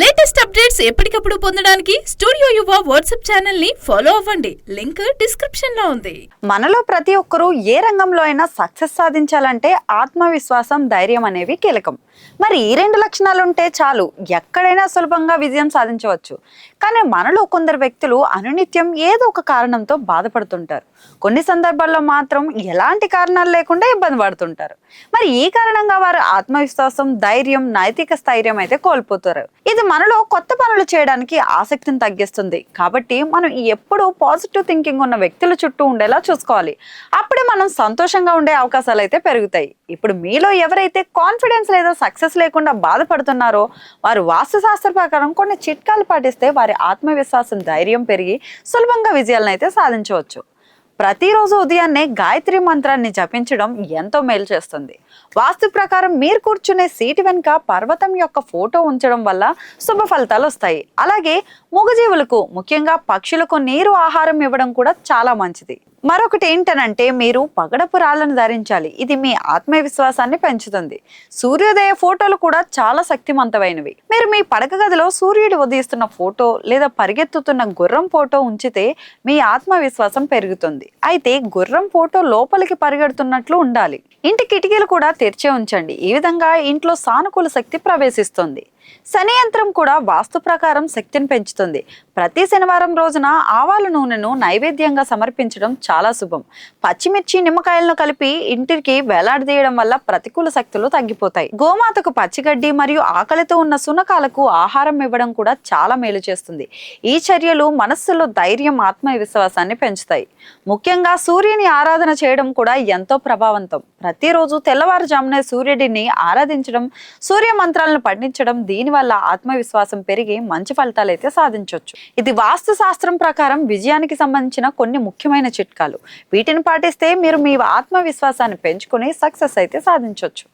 Latest updates ఎప్పటికప్పుడు పొందడానికి studio Yuva WhatsApp ఛానల్ని ఫాలో అవ్వండి. లింక్ డిస్క్రిప్షన్లో ఉంది. మనలో ప్రతి ఒక్కరూ ఏ రంగంలో అయినా సక్సెస్ సాధించాలంటే ఆత్మవిశ్వాసం ధైర్యం అనేవి కీలకం. మరి ఈ రెండు లక్షణాలు ఉంటే చాలు ఎక్కడైనా సులభంగా విజయం సాధించవచ్చు. కానీ మనలో కొందరు వ్యక్తులు అనునిత్యం ఏదో ఒక కారణంతో బాధపడుతుంటారు. కొన్ని సందర్భాల్లో మాత్రం ఎలాంటి కారణాలు లేకుండా ఇబ్బంది పడుతుంటారు. మరి ఈ కారణంగా వారు ఆత్మవిశ్వాసం ధైర్యం నైతిక స్థైర్యం అయితే కోల్పోతారు. ఇది మనలో కొత్త పనులు చేయడానికి ఆసక్తిని తగ్గిస్తుంది. కాబట్టి మనం ఎప్పుడూ పాజిటివ్ థింకింగ్ ఉన్న వ్యక్తుల చుట్టూ ఉండేలా చూసుకోవాలి. అప్పుడే మనం సంతోషంగా ఉండే అవకాశాలు అయితే పెరుగుతాయి. ఇప్పుడు మీలో ఎవరైతే కాన్ఫిడెన్స్ లేదా సక్సెస్ లేకుండా బాధపడుతున్నారో వారు వాస్తుశాస్త్ర ప్రకారం కొన్ని చిట్కాలు పాటిస్తే వారి ఆత్మవిశ్వాసం ధైర్యం పెరిగి సులభంగా విజయాలను అయితే సాధించవచ్చు. ప్రతిరోజు ఉదయాన్నే గాయత్రి మంత్రాన్ని జపించడం ఎంతో మేలు చేస్తుంది. వాస్తు ప్రకారం మీరు కూర్చునే సీటు వెనుక పర్వతం యొక్క ఫోటో ఉంచడం వల్ల శుభ ఫలితాలు వస్తాయి. అలాగే మూగజీవులకు ముఖ్యంగా పక్షులకు నీరు ఆహారం ఇవ్వడం కూడా చాలా మంచిది. మరొకటి ఏంటనంటే మీరు పగడపు రాళ్ళను ధరించాలి. ఇది మీ ఆత్మవిశ్వాసాన్ని పెంచుతుంది. సూర్యోదయ ఫోటోలు కూడా చాలా శక్తివంతమైనవి మీరు మీ పడక గదిలో సూర్యుడు ఉదయిస్తున్న ఫోటో లేదా పరిగెత్తుతున్న గుర్రం ఫోటో ఉంచితే మీ ఆత్మవిశ్వాసం పెరుగుతుంది. అయితే గుర్రం ఫోటో లోపలికి పరిగెడుతున్నట్లు ఉండాలి. ఇంటి కిటికీలు కూడా తెరిచే ఉంచండి. ఈ విధంగా ఇంట్లో సానుకూల శక్తి ప్రవేశిస్తుంది. శని యంత్రం కూడా వాస్తు ప్రకారం శక్తిని పెంచుతుంది. ప్రతి శనివారం రోజున ఆవాల నూనెను నైవేద్యంగా సమర్పించడం చాలా శుభం. పచ్చిమిర్చి నిమ్మకాయలను కలిపి ఇంటికి వేలాడదీయడం వల్ల ప్రతికూల శక్తులు తగ్గిపోతాయి. గోమాతకు పచ్చిగడ్డి మరియు ఆకలితో ఉన్న సునకాలకు ఆహారం ఇవ్వడం కూడా చాలా మేలు చేస్తుంది. ఈ చర్యలు మనస్సులో ధైర్యం ఆత్మవిశ్వాసాన్ని పెంచుతాయి. ముఖ్యంగా సూర్యుని ఆరాధన చేయడం కూడా ఎంతో ప్రభావవంతం. ప్రతిరోజు తెల్లవారుజామునే సూర్యుడిని ఆరాధించడం సూర్య మంత్రాలను పండించడం దీనివల్ల ఆత్మవిశ్వాసం పెరిగి మంచి ఫలితాలు అయితే సాధించవచ్చు ఇది వాస్తు శాస్త్రం ప్రకారం విజయానికి సంబంధించిన కొన్ని ముఖ్యమైన చిట్కాలు. వీటిని పాటిస్తే మీరు మీ ఆత్మవిశ్వాసాన్ని పెంచుకుని సక్సెస్ అయితే సాధించవచ్చు